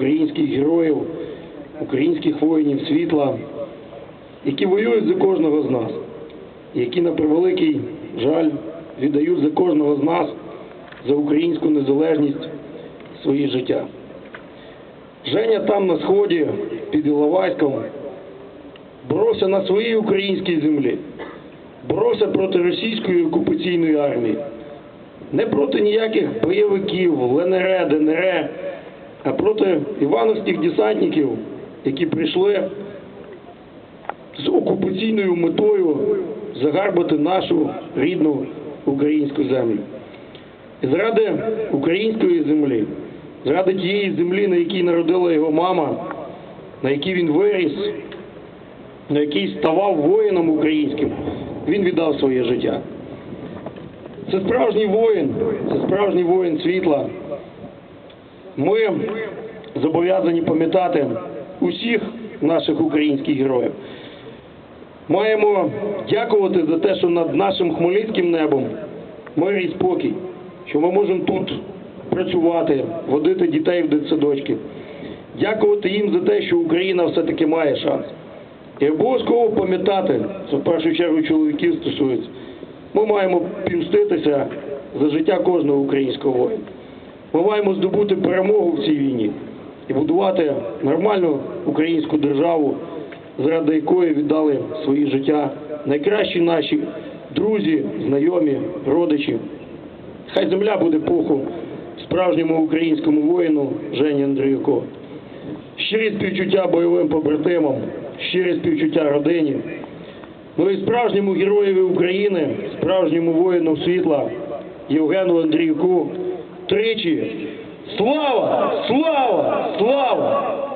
українських героїв, українських воїнів світла, які воюють за кожного з нас, які на превеликий жаль віддають за кожного з нас за українську незалежність свої життя. Женя там на сході під Іловайськом боровся на своїй українській землі, боровся проти російської окупаційної армії, не проти ніяких бойовиків, ЛНР, ДНР, а проти івановських десантників, які прийшли з окупаційною метою загарбати нашу рідну українську землю. І заради української землі, заради тієї землі, на якій народила його мама, на якій він виріс, на який ставав воїном українським, він віддав своє життя. Це справжній воїн, це справжній воїн світла. Ми зобов'язані пам'ятати усіх наших українських героїв. Маємо дякувати за те, що над нашим хмельницьким небом мир і спокій, що ми можемо тут працювати, водити дітей в дитсадочки. Дякувати їм за те, що Україна все-таки має шанс. І обов'язково пам'ятати, це в першу чергу чоловіків стосується, ми маємо пімститися за життя кожного українського воїна. Ми маємо здобути перемогу в цій війні і будувати нормальну українську державу, заради якої віддали свої життя найкращі наші друзі, знайомі, родичі. Хай земля буде пухом справжньому українському воїну Жені Андріюку. Щирі співчуття бойовим побратимам, щирі співчуття родині. Ну і справжньому героєві України, справжньому воїну світла Євгену Андріюку тричі. Слава! Слава! Слава!